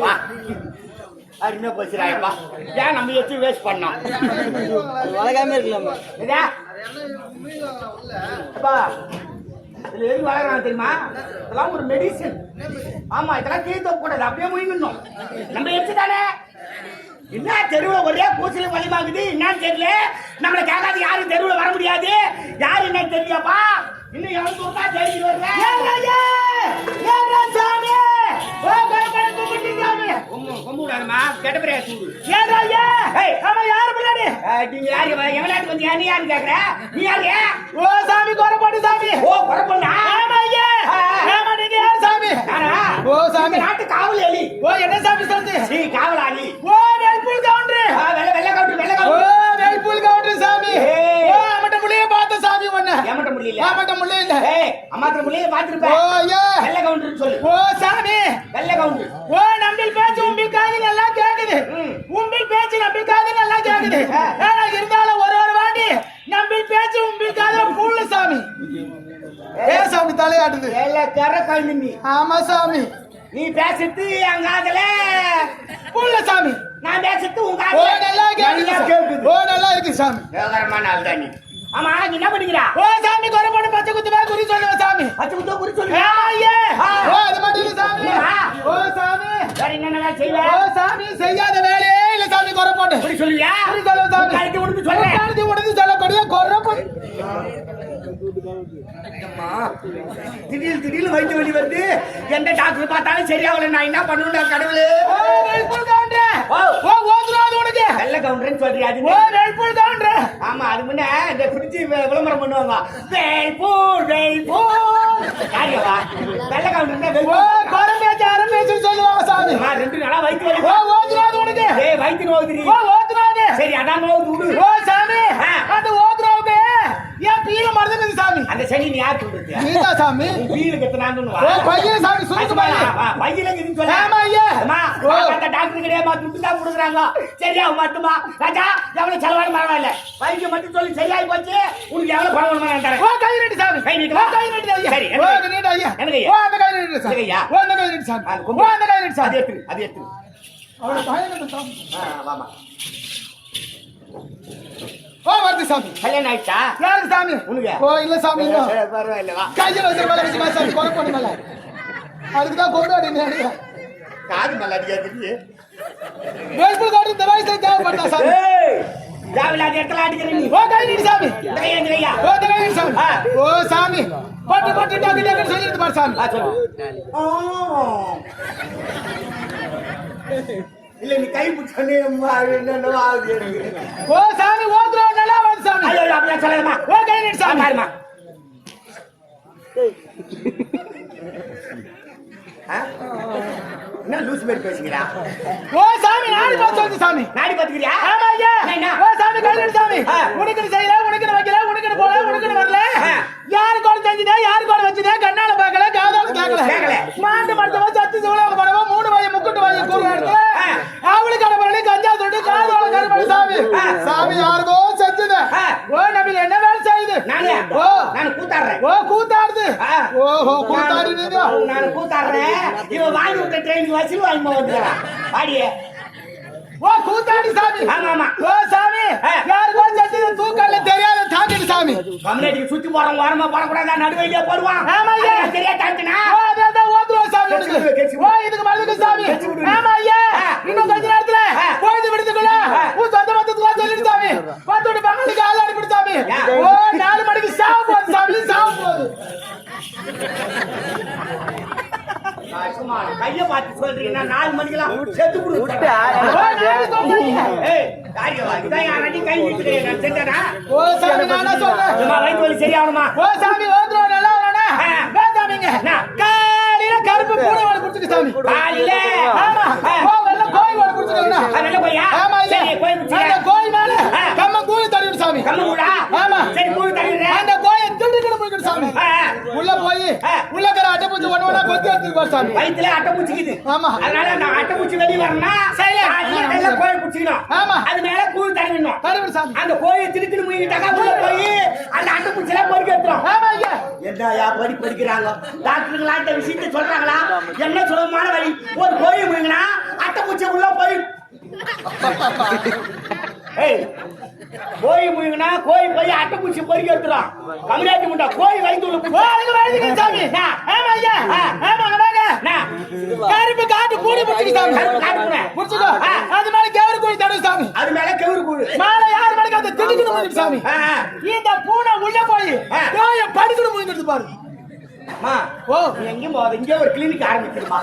வா அப்படின்னு போச்சுடாப்பா ஏன் நம்ம வச்சு வேஸ்ட் பண்ணோம் வளர்க்காம இருக்கலாமா இதா? அப்பா, இதுல எதுக்கு வளர்றாங்க தெரியுமா இதெல்லாம் ஒரு மெடிசன் ஆமா இதெல்லாம் தீர்த்த கூடாது அப்படியே முயங்கணும் நம்ம எச்சு தானே என்ன தெருவில் ஒரே பூசலும் வலிமாகுது என்னன்னு தெரியல நம்மளை கேட்காது யாரும் தெருவில் வர முடியாது? யாரு என்ன தெரியப்பா? இன்னும் எவ்வளவு தூரமா ஜெயிச்சு வருவேன் சாமி ஓ, கும்பிட்டு சாமி. ஏய், ஏய், நீங்க யாரு? எவனாட்டு வந்தியா? நீ யாருன்னு கேக்குற? நீ யாரு? ஓ, குறப்பொண்ணா? ஆ, ஆ. நானா? ஓ, சாமி. இந்த நாட்டு காவல் எலி. சீ, காவலாளி. ஆ, வெள்ளை, வெள்ளை கவுண்டர், வெள்ளை கவுண்டர். அம்மாத்திர பார்த்திருப்ப. வெள்ளை கவுண்டர்னு சொல்லு. வெள்ளை கவுண்டர். ம். உம்பில் பேச்சு நம்பிக்காது நல்லா கேக்குது ஆனா இருந்தாலும் ஒரு ஒரு வாட்டி நம்பில் பேச்சு உம்பில் காதுல பூள்ள சாமி ஏ சாமி தலையாட்டுது வெள்ளை கரை. ஆமா சாமி நீ பேசுறது என் காதுல பூள்ள சாமி நான் பேசுறது உன் ஓ காதுல நல்லா கேக்குது நல்லா சாமி. கேக்குது. ஓ நல்லா இருக்கு சாமி விவகாரமான ஆள் தான் நீ ஆமா நீ என்ன பண்ணிக்கிறா ஓ சாமி குறை போட்டு பச்சை குத்துவா குறி சொல்லுவ சாமி. பச்சை குத்தோ குறி சொல்லு. ஐயே. ஓ அது மட்டும் சாமி. ஓ சாமி. வேற என்னென்ன ஓ செய்வ? சாமி செய்யாத வேலையே இல்ல சாமி குறை போட்டு குறி சொல்லுவியா? குறி சொல்லுவ சாமி. கழுத்து உனக்கு சொல்றேன். கழுத்தி திடீர் திடீர்னு வயிற்று வலி வருது. எந்த டாக்டர் பார்த்தாலும் சரியாகல. நான் என்ன பண்ணுவேன் கடவுளே? வெள்ளை கவுண்டர்னு சொல்றியா அது ஓ நெல்புல் கவுண்டர். ஆமா அது முன்ன இந்த வி- விளம்பரம் பண்ணுவாங்க. வேல்பூர் வேல்பூர் யாரியவா வெள்ளை கவுண்டர் ஓ குறை பேச்சு அரை பேச்சுன்னு சொல்லுவாங்க சாமி. ரெண்டு நாளா வயிற்று வலி ஓ ஓதுறாது உனக்கு. ஏய் வயிற்று நோவுதுரி ஓ ஓதுறாது. சரி அதான் நோவுது விடு ஓ சாமி. பீல மறந்துக்குது சாமி? அந்த சனி நீ யார் சொல்றது நீதா சாமி. வீடு கத்துனான்னு ஓ பையன் சாமி சுருக்கு பையன் பையில இருக்குன்னு சொல்ல ஆமா ஐயா. அம்மா, அந்த டாக்டர் கிடையாமா துட்டு தான் கொடுக்குறாங்க. சரியா மட்டுமா? ராஜா எவ்வளவு செலவான பரவாயில்ல. வைத்தியம் மட்டும் சொல்லி சரியாயி போச்சு. உனக்கு எவ்வளவு பணம் வேணுமா நான் தரேன். ஓ கை நீட்டு சாமி. கை நீட்டுவா? ஓ கை நீட்டு ஐயா. சரி, ஓ கை நீட்டு ஐயா. எனக்கு. ஓ அந்த கை நீட்டு சாமி. ஐயா. ஓ அந்த கை நீட்டு சாமி. ஓ. அந்த கை நீட்டு அது அது பையன் சாமி? ஆ, வாமா. ஓ வருது சாமி கல்யாணம் ஆயிடுச்சா யாருக்கு சாமி உனக்கு? ஓ இல்ல சாமி பரவாயில்ல வா கையில் வச்சு மேல வச்சு சாமி குறை பண்ணு மேல அதுக்கு தான் கொண்டாடி நீ காது மேல அடிக்காது வேல்புல் காட்டு இந்த வயசுல தேவைப்பட்டா சாமி தேவையில்லாத இடத்துல அடிக்கிற நீ ஓ கை நீட்டு சாமி இந்த கையை இந்த கையா ஓ இந்த கை நீட்டு சாமி. ஓ சாமி பட்டு பட்டு டாக்கு டாக்கு சொல்லிட்டு பாரு சாமி ஆ, சொல்லு. ஆ. இல்ல நீ கை பிடிச்சோன்னே என்னென்ன ஆகுது. எனக்கு ஓ சாமி ஓதுறா நல்லா வந்து சாமி. ஐயோ அப்படியே சொல்லலாமா ஓ கை நீட்டு சாமி. பாருமா என்ன லூஸ் மாதிரி பேசுகிறா ஓ சாமி நாடி பார்த்து வந்து சாமி. நாடி பாத்துக்கிறியா ஆமா ஐயா? ஓ சாமி கை நீட்டு சாமி. உனக்கு செய்யல உனக்கு வைக்கல உனக்கு போல உனக்கு வரல. யாரு கூட செஞ்சுதே யாரு கூட வச்சுதே கண்ணால பார்க்கல காதால கேட்கல. கேட்கல. மாண்டு மருத்துவ சத்து சிவலோக படவா மூணு வாயை முக்குட்டு வாயை கூறு இடத்துல ஆ. அவளுக்கு கடவுளை கஞ்சா தொட்டு காதோட கருப்படி சாமி. சாமி யாருக்கோ செஞ்சது. ஓ நபில என்ன வேலை செய்யுது? நானே ஓ. நான் கூத்தாடுறேன். ஓ கூத்தாடுது. ஓஹோ கூத்தாடி நீங்க நான் கூத்தாடுறேன். இவன் வாங்கி விட்ட ட்ரெயினுக்கு வசூல் வாங்கி வந்துடுறான் வாடியே. ஓ கூத்தாடி சாமி. ஆமா ஆமா. ஓ சாமி. யாருக்கோ செஞ்சது தூக்கல்ல தெரியாத தாக்கிட்டு சாமி. கம்யூனிட்டிக்கு சுத்தி போறோம் ஓரமா போடக்கூடாது நடுவையிலே போடுவான். ஆமா, ஐயா. அது சரியா தாண்டினா ஓ அதான் தான் ஓத்துருவோம் சாமி. ஓ. இதுக்கு மருந்து சாமி. ஆமா ஐயா. இன்னும் கொஞ்ச நேரத்துல விடுத்துக்குள்ள ஆ. உன் சொந்த மொத்தத்துக்கு சொல்லிட்டு சாமி. பத்தோட பங்களுக்கு ஆள் அனுப்பிடு சாமி. ஓ நாலு மணிக்கு சாவு போகுது சாமி சாவு போகுது கைய பார்த்து சொல்றீங்கன்னா நாலு மணிக்கெல்லாம் செத்து ஓ கொடுத்துட்டா நாலு சொல்றீங்க ஏய் காரியவா இதான் யாராட்டி கை நிறுத்துறேன் நான் செஞ்சேனா ஓ சாமி நானா சொல்றேன். சும்மா வயிற்று வலி சரியாகணுமா? சாமி ஓத்துருவோம் நல்லா வரணும் சாமிங்க? காலையில கருப்பு பூனை குடிச்சுக்க சாமி. காலையில ஆமா ஆ. ஓ வெள்ள கோயில் வாழை குடிச்சுக்கலாம் அது நல்ல பையா ஆமா ஐயா சரி கோயில் அந்த குடிச்சியா கோயில் மேல ஆ. கம்ம கூலி தள்ளிவிடு சாமி கம்மு கூடா ஆமா. சரி கூழ் தள்ளிடுறேன் அந்த கோயில் திண்டுக்கணும் போய்க்கிட்டு சாமி ஆ, உள்ள போய் ஆ. உள்ள இருக்கிற அட்டை பூச்சி ஒண்ணு ஒண்ணா கொத்தி எடுத்துட்டு போ சாமி. வயித்துல அட்டை பூச்சிக்குது ஆமா. அதனால நான் அட்டை பூச்சி வெளியே வரணும் சரி. நல்லா கோயில் குடிச்சிக்கணும் ஆமா. அது மேல கூழ் சாமி. அந்த கோயில் திருத்திட்டு முயங்கிட்டாக்கா உள்ள போய் அந்த அட்டை பூச்சி எல்லாம் பொறுக்க எடுத்துரும். ஆமா ஐயா. என்னயா படி படிக்கிறாங்க டாக்டருங்களா இந்த விஷயத்தை சொல்றாங்களா? என்ன சுலபமான வழி? ஒரு கோயில் முழுங்கினா அட்டை பூச்சி உள்ள போய் ஏய் கோயில் முழுங்கினா கோயில் போய் அட்டை பூச்சி பொறுக்கி உள்ள ஓ பூச்சி அதுக்கு வழிக்கு சாமி? கருப்பு காட்டு பூனை பிடிச்சிக்க சாமி. ஆ. அது மேல கேவரு கோழி தடு சாமி. அது மேல கவுரு கூழு மாலை யாரு மணிக்கு அந்த திண்டுக்கணும் போயிட்டு சாமி. இந்த பூனை உள்ள போய் படுக்கணும் போயிட்டு பாரு. ஓ எங்கேயும்? இங்கே ஒரு கிளினிக் ஆரம்பிச்சிருமா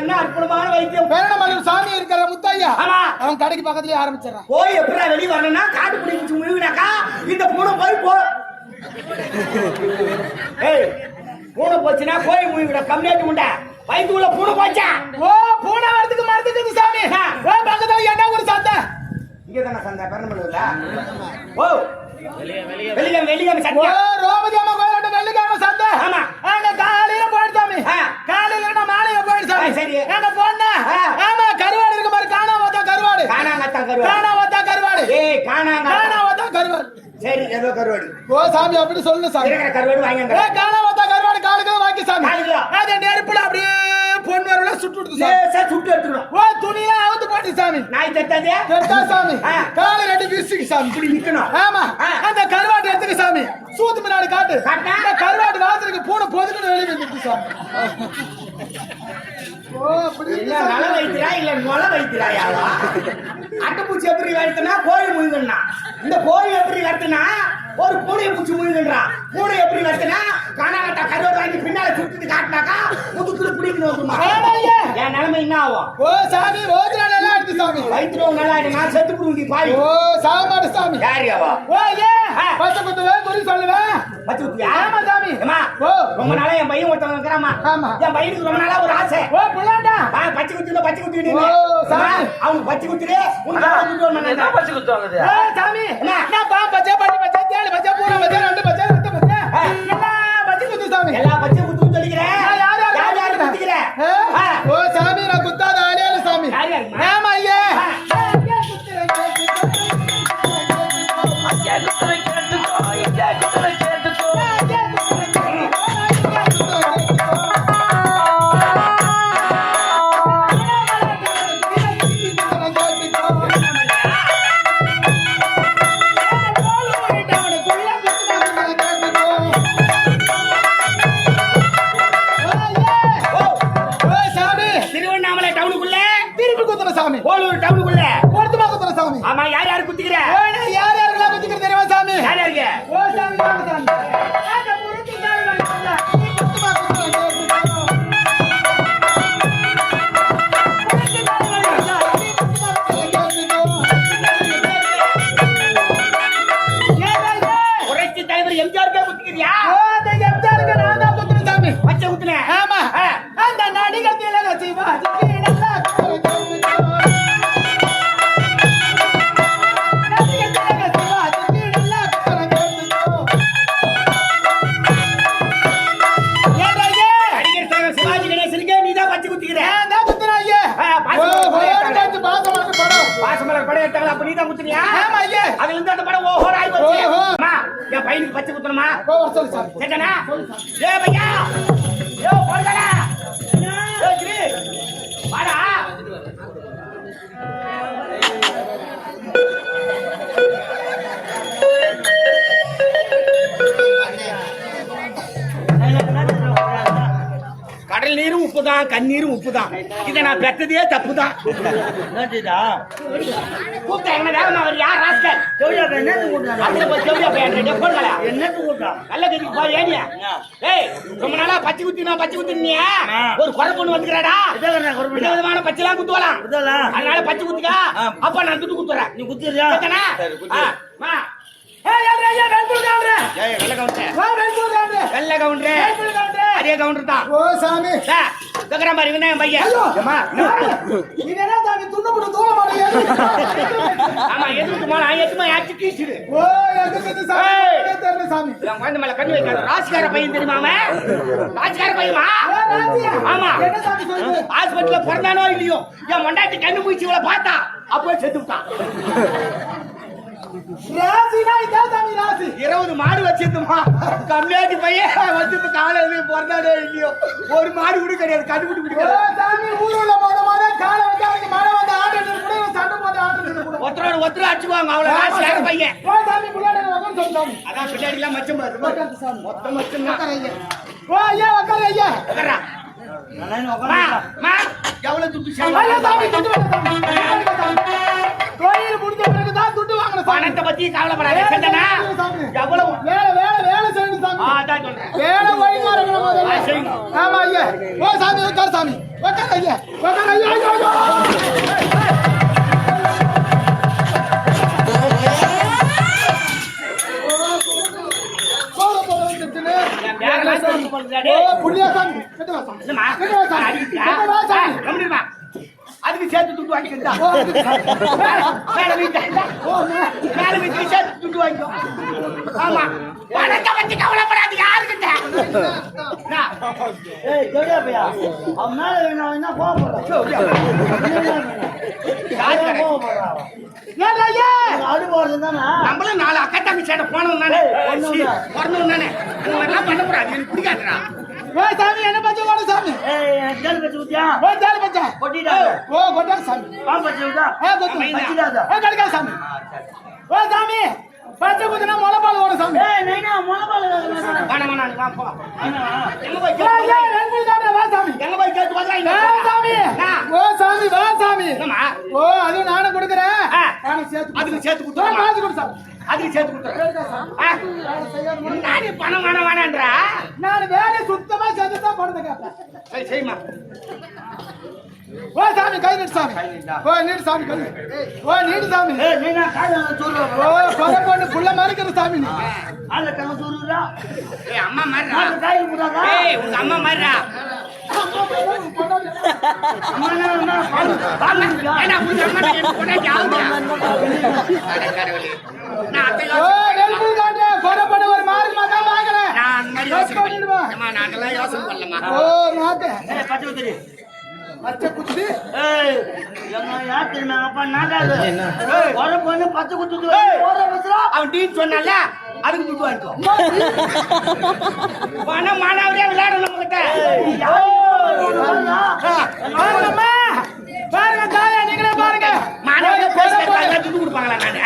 என்ன அற்புதமான வைத்தியம். பேரணமல்லூர் சாமி இருக்கிற முத்தையா. அவன் கடைக்கு பக்கத்துலயே ஆரம்பிச்சிடறான். போய் எப்படா வெளியே வரணும்னா காட்டு பிடி வச்சு முழுகினாக்கா இந்த பூனை போய் போ. ஏய் பூனை போச்சுன்னா கோயில் முழுகிட கம்மியாட்டு முண்டா வயிற்றுக்குள்ள பூனை போச்சா? ஓ பூனை வரதுக்கு மறந்துக்குது சாமி. ஓ பக்கத்துல என்ன ஒரு சந்தை? இங்கே தானே சந்தை பெருந்தமல்லூர்ல ஓ வெளியே வெளியே ஓ சத்தியா ரோமதி அம்மா கோயிலோட வெள்ளிக்கிழமை சந்தை ஆமா. அங்க காலையில போயிட்டு சாமி. காலையில நான் மாலையில போயிட்டு சாமி. சரி. அங்க போனா. ஆமா கருவாடு இருக்கு பாரு. காணா வந்தா கருவாடு? காணா ஏய் கருவாடு? சரி ஏதோ கருவாடு. ஓ சாமி அப்படி சொல்லு சாமி. கருவாடு வாங்க காணா வந்தா கருவாடு காலுக்கு வாங்கி சாமி. அது நெருப்புல அப்படியே பொன் வரல சுட்டு லேசா சுட்டு எடுத்துக்கணும். ஓ துணியா அவுத்து போட்டு சாமி. நாய் தட்டாதே கெட்டா சாமி. காலை ரெண்டு விசிக்கு சாமி. இப்படி நிக்கணும் ஆமா. அந்த கருவாட்டு எடுத்துக்க சாமி. சூத்து முன்னாடி காட்டு. கருவாட்டு வாசலுக்கு பூனை பொதுக்குன்னு வெளியே வந்துட்டு சாமி. ஓ அப்படி இருக்கு என்ன நல சாமி. வைத்திரா இல்ல நொல வைத்திராயாவா அட்டைப்பூச்சி எப்படி வளர்த்துனா கோழி முழுங்கண்ணா இந்த கோழி எப்படி வளர்த்துனா ஒரு பூனையை பூச்சி முழுங்கன்றா பூனை எப்படி வளர்த்துனா காணாங்கட்டா கருவாடு வாங்கி பின்னால சுத்திட்டு காட்டினாக்கா முதுக்குள்ள பிடிக்கணும். என் நிலைமை என்ன ஆகும்? ஓ சாமி ஓதுரா நல்லா எடுத்து சாமி. வயிற்றுல நல்லா நான் செத்து புடுங்கி பாய் ஓ சாமாடு சாமி. யாரியாவா ஓ ஏ. பச்சை குத்துவேன் குறி சொல்லுவேன் பச்சை குத்தியா ஆமா சாமி. ஏம்மா, ஓ. ரொம்ப நாளா என் பையன் ஒருத்தவங்க இருக்கிறாமா ஆமா. என் பையனுக்கு ரொம்ப நாளா ஒரு ஆசை. ஓ புள்ளாண்டா? ஆ, பச்சை குத்திட்டு பச்சை குத்திட்டு ஓ, சாமி. அவனுக்கு பச்சை குத்திட்டு உனக்கு பச்சை. பச்சு குத்துவாங்க ஏ சாமி. என்ன? பா பச்சை பட்டி பச்சை தேளு பச்சை பூனை பச்சை ரெண்டு பச்சை ரெண்டு பச்சை உப்பு தான் கண்ணீரும் உப்பு தான் இதை நான் பெற்றதே தப்பு தான் என்னடா கூப்பிட்ட என்ன வேகமா அவர் யார் ராஸ்கல் ஜோடியா பையன் என்னது கூட்டாங்க அதுல போய் நல்ல கதிக்கு ஏனியா. ஏய் ரொம்ப நாளா பச்சை குத்தி நான் பச்சை குத்தினியா? ஒரு குறை பொண்ணு வந்துக்கிறாடா? இதான் வித விதமான பச்சைலாம் குத்துவலாம் அதனால பச்சை குத்திக்கா. அப்ப நான் துட்டு குத்துறேன். நீ குத்திரியா கவுண்டரே. வா கவுண்டர் தான் ஓ சாமி டா, மாதிரி விநாயகம் பையன். இது என்ன சாமி தூள ஆமா, எதுக்கு போனா, எதுக்குமா, யாச்சு ஓ எதுக்கு சாமி தெரியல சாமி குழந்தை மேல கண்ணு வைக்காத. பையன் தெரியுமா அவன்? ராசிக்கார பையன்மா? ஆமா. என்ன சாமி சொல்லுது ஹாஸ்பிட்டல்ல பிறந்தானோ இல்லையோ என் மண்டாட்டி கண்ணு பார்த்தா அப்போ செத்து விட்டான் ராசினா இதான் சாமி ராசி. இருபது மாடு வச்சிருந்தோமா? கம்மியாட்டி பையன். வந்து இப்ப காலையில பிறந்தானோ இல்லையோ? ஒரு மாடு கூட கிடையாது. கண்டுபிடி பிடிக்காது சாமி ஊருல காலை மழை வந்து கூட சண்டை போட்டு ஆடுறது கூட. ஒருத்தரோட ஒருத்தர் அடிச்சுக்குவாங்க. அவ்வளவு பையன்? சாமி அதான் பின்னாடி எல்லாம் மச்சம் பாரு. உட்கார்ந்து சாமி. மொத்தம் மச்சம் தான் உட்காரு ஐயா. ஓ ஐயா உட்காரு ஐயா. எவ்வளவு துட்டு? சாமி? துட்டு கோயில் முடிஞ்ச தான் துட்டு வாங்கணும் பணத்தை பத்தி கவலைப்படாத? சாமி. எவ்வளவு வேலை வேலை வேலை செய்யணும் சாமி அதான் சொல்றேன் வேலை முதல்ல. செய்யுங்க. ஆமா ஐயா ஓ சாமி உட்கார் சாமி உட்கார் ஐயா உட்கார் ஐயா ஐயா புண்ணியா சாமி கிட்ட வா சாமி என்னம்மா? கிட்ட வா சாமி அடிக்கிறியா? கிட்ட வா ஆ, சாமி. அதுக்கு சேர்த்து துட்டு வாங்கிக்கிறதா. மேல மே- மேல வீட்டுல சேர்த்து துட்டு வாங்கிக்கோ. ஆமா. பணத்தை பத்தி கவலைப்படாது யாருக்கிட்ட? ஏய் ஜோடியா பையா. அவன் மேல வேணும் என்ன கோவ போடுறான் யாரு கடை? ஏன் ஐயா ஆடு போறது தானே? நம்மளும் நாலு அக்கா சேட்ட போனோம் தானே. வரணும் தானே இந்த மாதிரிலாம் பண்ணக்கூடாது. எனக்கு பிடிக்காதுடா. ஓ சாமி என்ன பச்சை வாட சாமி. ஏய் ஜல் பச்சு குத்தியா? ஓ ஜாலி பச்சை? கொட்டிடாத. ஓ கொட்டா சாமி. பாம்பு பச்சு விட்டா ஏ கொத்து பச்சிடாத ஏ கடிக்கா சாமி. ஓ சாமி பச்சை குத்துனா முளைப்பால் ஓட சாமி. ஏய் நைனா முளப்பால் வேணாம் நீ வா போ. எங்க போய் கேட்டு ஏய், ரெண்டு தானே, வா சாமி. எங்க போய் கேட்டு வா சாமி. நான். ஓ சாமி வா சாமி. ஓ அதுவும் நானும் கொடுக்குறேன். நானும் சேர்த்து அதுக்கு சேர்த்து ஓ, கொடுத்துருமா காசு கொடு சாமி அதுக்கு சேர்த்து கொடுத்துறேன். ஆ? என்ன நீ பணம் வேணாம் வேணான்றா? நான் வேலை சுத்தமா செஞ்சு தான் பணத்தை கேட்பேன். சரி சரிம்மா ஓ சாமி கை நீட்டு சாமி. ஓ நீட்டு சாமி கை ஓ நீட்டு சாமி. ஏய் நைனா கால சொல்ற ஓ கொலை பொண்ணு புள்ள மறைக்கிற சாமி நீ. ஆள கண்ண சொல்றா ஏய் அம்மா நான். நான் நான் மாதிரி ஓ பச்சை பச்சை பொண்ணு அவன் டீன் சொன்னால அதுக்கு துட்டு வாங்கிக்கோ பணம் மாணவரே விளையாடணும் நம்மகிட்ட. பாருங்க தாயா நீங்களே பாருங்க. மாணவரே ஒரு கொலை பொண்ணு- பேசுறதுக்கு துட்டு கொடுப்பாங்களா நானு?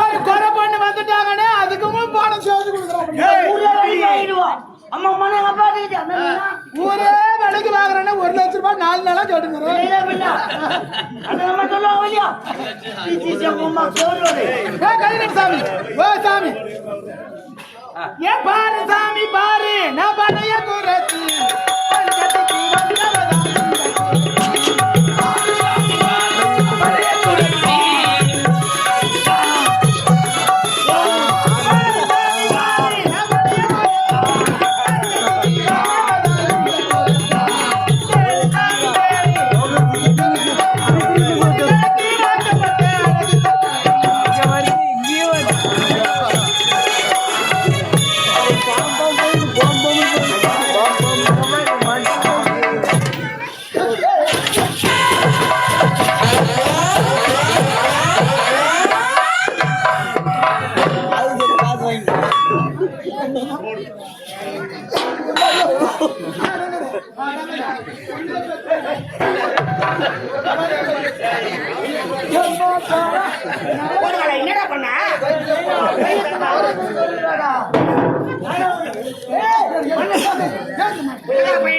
ஒரு கொலை பொண்ணு வந்துட்டாங்கன்னு அதுக்கும் பணம் சேர்த்து கொடுக்குறாங்க. அம்மா எங்க அப்பா ஊரே விலைக்கு வாங்குறேன்னா ஒரு லட்ச ரூபாய் நாலு நாளா கேட்டுக்கிறேன் சாமி. ஓ சாமி. ஏன் பாரு சாமி பாரு நான் பணைய குரத்தி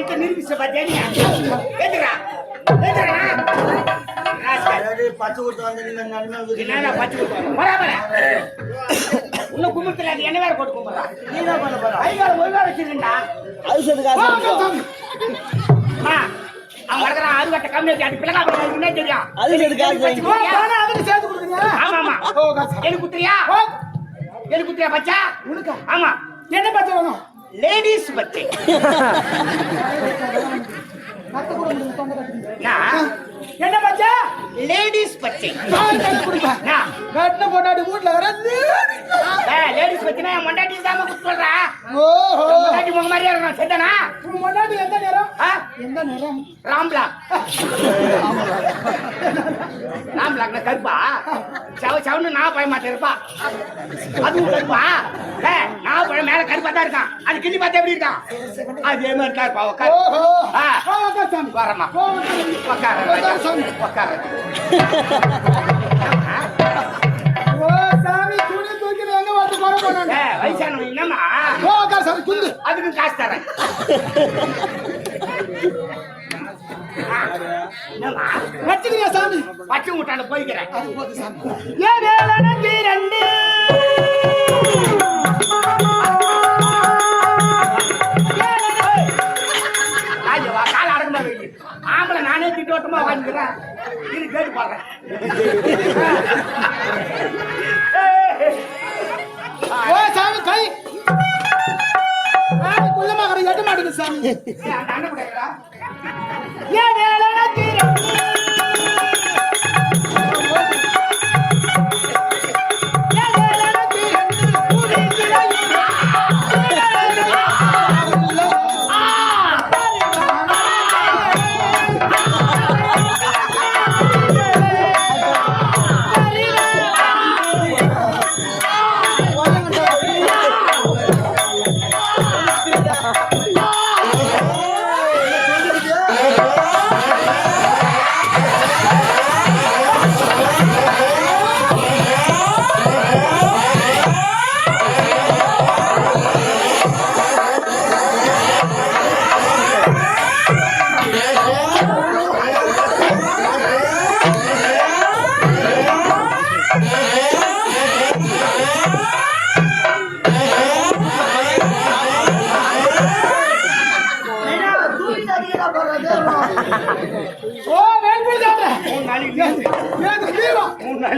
பையன்ட்டு நிரூபிச்ச பாத்தியா நீ? பச்சை கொடுத்து நீங்க நன்மை என்னடா. இன்னும் அது என்ன வேற போட்டு கும்பிடுறா? நீ என்ன பண்ண போற கை கால ஒழுங்கா வச்சிருக்கேன்டா. அம்மா, அவன் வளர்க்குறான், அறுவட்டை கம்மி வச்சு, அது பிள்ளை, அதுக்கு தெரியும்? தானே சேர்த்து கொடுக்குறீங்க? ஆமா, ஆமா. எனக்கு குத்துறியா? ஓ, எனக்கு குத்துறியா பச்சா? உனக்கா? ஆமா. என்ன பச்சை வேணும்? லேடிஸ். நான் என்ன பச்சை? லேடிஸ். நான் கட்டின பொண்டாட்டி வீட்டுல வர லேடிஸ் பச்சைனா என் பொண்டாட்டி குத்து சொல்றா. ஓஹோ முகம் மாதிரியே இருக்கணும், சரிதானா? உன் பொண்டாட்டி எந்த நேரம்? எந்த நேரம் ராம்லா ராம்லாக்னா கருப்பா? சவ சவன்னு நான் பய மாட்டேன் இருப்பா. அதுவும் கருப்பா? ஏ நான் பழம் மேல கருப்பா தான் இருக்கான். அது கிள்ளி பார்த்தா எப்படி இருக்கான்? அதே மாதிரி. வா, உட்கார் சாமி. வரமா. வா, உட்கார். வந்து கொலை பண்ணணும்? வயசானவன் என்னம்மா ஓ, உட்கார் சாமி, குந்து. அதுக்கு காசு தரேன் வச்சுக்கிறியா சாமி பச்சை முட்டான போய்க்கிறேன் அது போது சாமி ஏ ரெண்டு ஆம்பளை நானே திட்டோட்டமா வாங்கிக்கிறேன் இது கேட்டு பாடுறேன் ஓ சாமி கை. ஆ, குள்ளமா கடை எட்ட மாட்டேங்குது சாமி. ஏ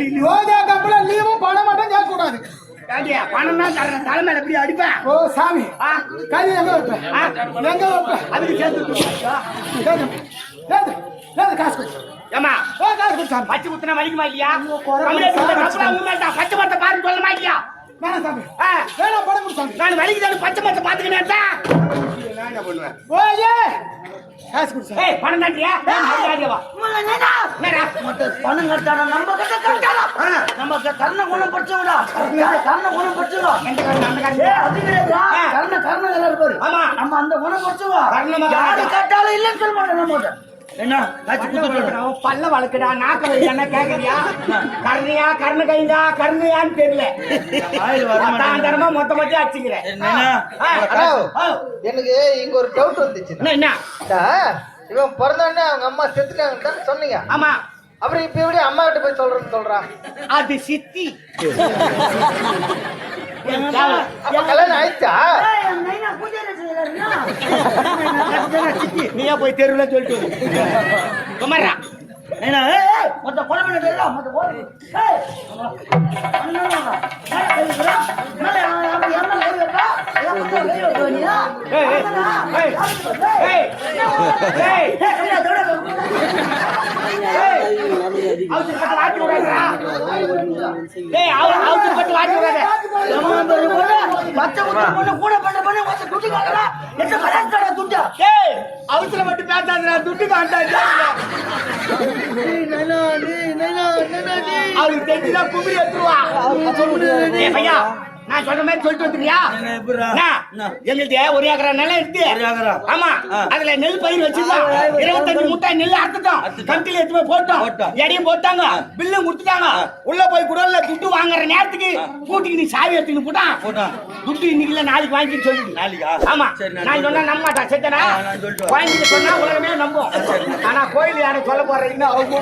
லீவா யோகா கம்பெனி லீவும் பணம் மட்டும் கேட்க கூடாது பணம் தான் தரேன் தலைமையில எப்படி அடிப்பேன் ஓ சாமி. ஆ, கை எங்க வைப்பேன் எங்க வைப்பேன் அதுக்கு சேர்த்து காசு கொடு. ஏம்மா? ஓ காசு கொடு சாமி. பச்சை குத்துனா வலிக்குமா இல்லையா? குறை. கப்பலா பச்சை மரத்தை பாருன்னு சொல்லணுமா இல்லையா? வேணாம் சாமி. ஆ, வேணாம் பணம் கொடு சாமி. நான் வலிக்குதானு பச்சை மரத்தை பாத்துக்கினேன் நான் என்ன பண்ணுவேன் ஓ ஏ காசு கொடு சாமி. ஏய் பணம் தாண்டியா? வா. மத்த பணம் கட்டாடா நம்ம கிட்ட கட்டாடா நம்ம க- கர்ண குணம் படிச்சவடா கர்ண குணம் படிச்சவா எந்த காரணம் அந்த காரணம் ஏய், அது கிடையாதுடா. ஆ. கர்ண கர்ண கலர் பாரு. ஆமா. நம்ம அந்த குணம் படிச்சவா. யாரு கேட்டாலும் இல்லைன்னு சொல்ல நம்ம என்ன? பல்ல வளர்க்கடா நாக்க வைக்கணும் கேக்குறியா? கருணையா கருணை கைந்தா கருணையான்னு தெரியல. மொத்த மொத்தம் அடிச்சுக்கிறேன். எனக்கு இங்க ஒரு டவுட் வந்துச்சு என்ன என்ன? இவன் பிறந்தோடனே அவங்க அம்மா செத்துட்டாங்கன்னு தானே சொன்னீங்க? ஆமா. அப்புறம் இப்ப எப்படி அம்மா கிட்ட போய் சொல்றேன்னு சொல்றான் அது சித்தி. அப்ப கல்யாணம் ஆயிடுச்சா? நீயா போய் தெருவுல சொல்லிட்டு குமரா. மொத்த பண்ண தெரியல, மொத்த கொலை. ஏய், அண்ணா, மேல கை வைக்கிறா? மேல அவன் அவன் என் மேல கை வைக்கிறா? என் மேல கை வைக்க வேண்டியதா? ஏய், ஏய், அண்ணா, ஏய், ஏய், ஏய், ஏய், ஏய், கையில தொட வைக்க. ஏய், அவுத்து பட்டு வாட்டி விடாதடா. ஏய், அவு- அவுத்து பட்டு வாட்டி விடாத. எவன் பெரிய பொண்ணு, பச்சை குத்து பொண்ணு கூட பண்ண பண்ண துட்டி காட்டுறா. எந்த கலாச்சார துண்டா? ஏய், அவுத்துல மட்டும் பேசாதடா, துட்டு காட்டாதடா. நைனா, நீ, நைனா, நைனா, நீ. அவளுக்கு தெரிஞ்சுதான் குமிரி. ஏய், பையா, நான் சொல்ற மாதிரி சொல்லிட்டு என்ன? எங்களுது ஒரு ஏக்கரா நிலம் இருக்கு? ஆமா. அதுல நெல் பயிர் வச்சிருக்கோம். இருபத்தஞ்சு முட்டை நெல் அறுத்துட்டோம். கண்டில எடுத்து போய் போட்டோம். எடையும் போட்டாங்க. பில்லும் கொடுத்துட்டாங்க. உள்ள போய் குடல்ல துட்டு வாங்குற நேரத்துக்கு கூட்டிக்கு நீ சாவி எடுத்துன்னு போட்டான். துட்டு இன்னைக்கு இல்ல நாளைக்கு வாங்கிட்டு சொல்லி நாளைக்கா? ஆமா. நான் சொன்னா நம்ப மாட்டான் செத்தனா? சொல்லிட்டு. வாங்கிட்டு சொன்னா உலகமே நம்பும். ஆனா கோயில் யாரும் சொல்ல அவங்க